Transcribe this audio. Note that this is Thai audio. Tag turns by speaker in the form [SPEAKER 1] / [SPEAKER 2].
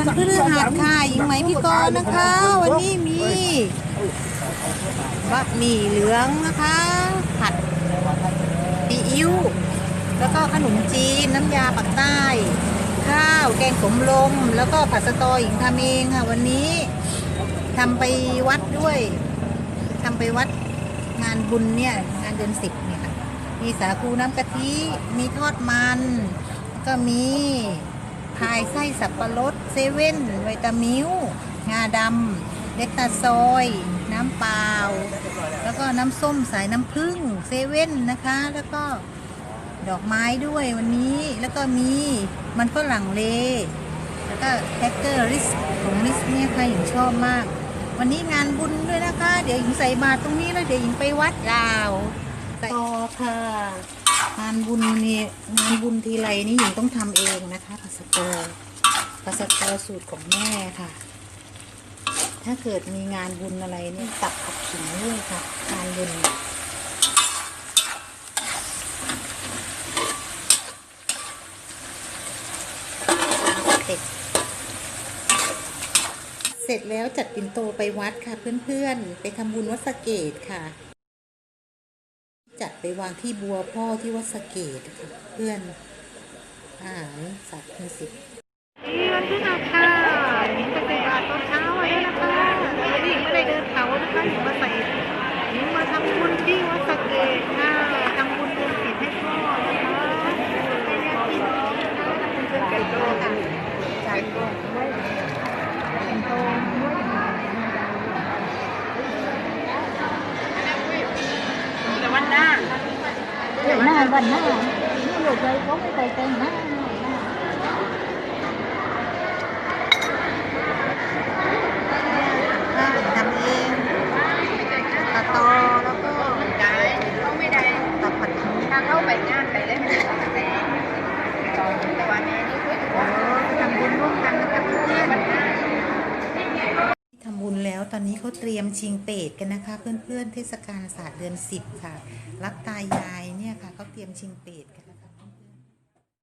[SPEAKER 1] วันพฤหัสค่ะหญิงไหมพี่กรณ์นะคะ วันนี้มีบะหมี่เหลืองนะคะ ผัดซีอิ๊วแล้วก็ขนมจีนน้ำยาปักใต้ ข้าวแกงสมลม แล้วก็ผัดสตอหญิงทำเองค่ะ วันนี้ทำไปวัดด้วยทำไปวัดงานบุญเนี่ยงานเดือนสิบเนี่ยค่ะมีสาคูน้ำกะทิมีทอดมันแล้วก็มี พายไส้สับปะรดเซเว่นไวตามิวงาดำเล็กตาซอย น้ำเปล่า แล้วก็น้ำส้มสายน้ำผึ้งเซเว่นนะคะ แล้วก็ดอกไม้ด้วยวันนี้แล้วก็มีมันฝรั่งเล แล้วก็แฮกเกอร์ริสของริสเนี่ยค่ะหญิงชอบมาก วันนี้งานบุญด้วยนะคะ เดี๋ยวหญิงใส่บาตรตรงนี้แล้วเดี๋ยวหญิงไปวัดลาว
[SPEAKER 2] ต่อค่ะ
[SPEAKER 1] งานบุญนี่งานบุญทีไรนี่หญิงต้องทำเองนะคะปัสโตปัสโตสูตรของแม่ค่ะ ถ้าเกิดมีงานบุญอะไรเนี่ยตักผักขิงด้วยค่ะงานบุญเสร็จเสร็จแล้วจัดปิ่นโตไปวัดค่ะเพื่อนๆ ไปทำบุญวัดสะเกตค่ะ จัดไปวางที่บัวพ่อที่วัดสเกตค่ะเพื่อนอาหารสัตว์มีสิบนี่วันพฤหัสค่ะหญิงจะใส่บาตรตอนเช้าไว้นะคะวันนี้หญิงไม่ได้เดินเขานะคะหญิงมาใส่หญิงมาทำบุญที่วัดสะเกตค่ะทำบุญเดือนสิบให้พ่อนะคะให้ญาติพี่น้องนะคะทำบุญเดือนสิบค่ะจ่ายก่อนด้วยเป็นโตด้วย
[SPEAKER 2] แต่วันหน้า
[SPEAKER 3] เดี๋ยวหน้าวันหน้าไม่หลุดเลยเขาไม่ไปแต่งหน้า
[SPEAKER 1] ข้าวทำเองตัดตอแล้วก็
[SPEAKER 2] ได้เขาไม่ได้
[SPEAKER 1] ตัดผัดขิง
[SPEAKER 2] ถ้าเข้าไปงานไปเล่นแต่แต่ว่าแม่นี่คือ
[SPEAKER 1] ทำบุญร่วมกันนะคะเพื่อน
[SPEAKER 2] วันหน้า
[SPEAKER 1] ๆทำบุญแล้ว ตอนนี้เขาเตรียมชิงเปรตกันนะคะ เพื่อนๆเทศกาลศาสตร์เดือนสิบค่ะ รับตายายเนี่ยค่ะเขาเตรียมชิงเปรตกัน